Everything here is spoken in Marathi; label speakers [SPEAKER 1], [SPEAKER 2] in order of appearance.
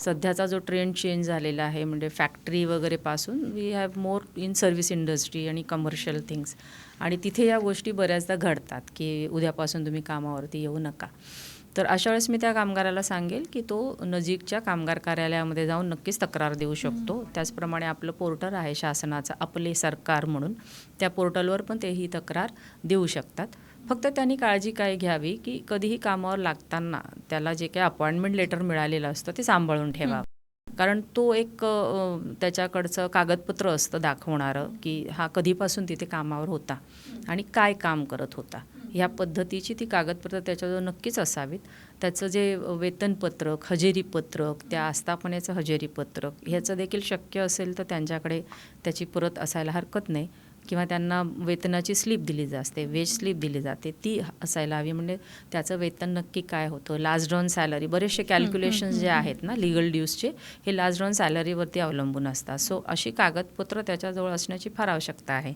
[SPEAKER 1] सध्याचा जो ट्रेंड चेंज झालेला आहे म्हणजे factory वगैरेपासून we have more in service industry आणि कमर्शियल थिंग्स आणि तिथे या गोष्टी बऱ्याचदा घडतात की उद्यापासून तुम्ही कामावरती येऊ नका. तर अशा वेळेस मी त्या कामगाराला सांगेल की तो नजीकच्या कामगार कार्यालयामध्ये जाऊन नक्कीच तक्रार देऊ शकतो. त्याचप्रमाणे आपलं पोर्टल आहे शासनाचं आपले सरकार म्हणून. त्या पोर्टलवर पण ते ही तक्रार देऊ शकतात. फक्त त्यांनी काळजी काय घ्यावी की कधीही कामावर लागताना त्याला जे काही अपॉइंटमेंट लेटर मिळालेलं असतं ते सांभाळून ठेवावं कारण तो एक त्याच्याकडचं कागदपत्र असतं दाखवणारं की हा कधीपासून तिथे कामावर होता आणि काय काम करत होता. ह्या पद्धतीची ती कागदपत्र त्याच्याजवळ नक्कीच असावीत. त्याचं जे वेतनपत्रक हजेरीपत्रक त्या आस्थापनेचं हजेरीपत्रक ह्याचं देखील शक्य असेल तर त्यांच्याकडे त्याची परत असायला हरकत नाही. किंवा त्यांना वेतनाची स्लिप दिली जाते वेज स्लिप दिली जाते ती असायला हवी. म्हणजे त्याचं वेतन नक्की काय होतं? लास्ट ऑन सॅलरी बरेचसे कॅल्क्युलेशन्स जे आहेत ना लिगल ड्यूजचे हे लास्ट ऑन सॅलरीवरती अवलंबून असतात. सो अशी कागदपत्र त्याच्याजवळ असण्याची फार आवश्यकता आहे.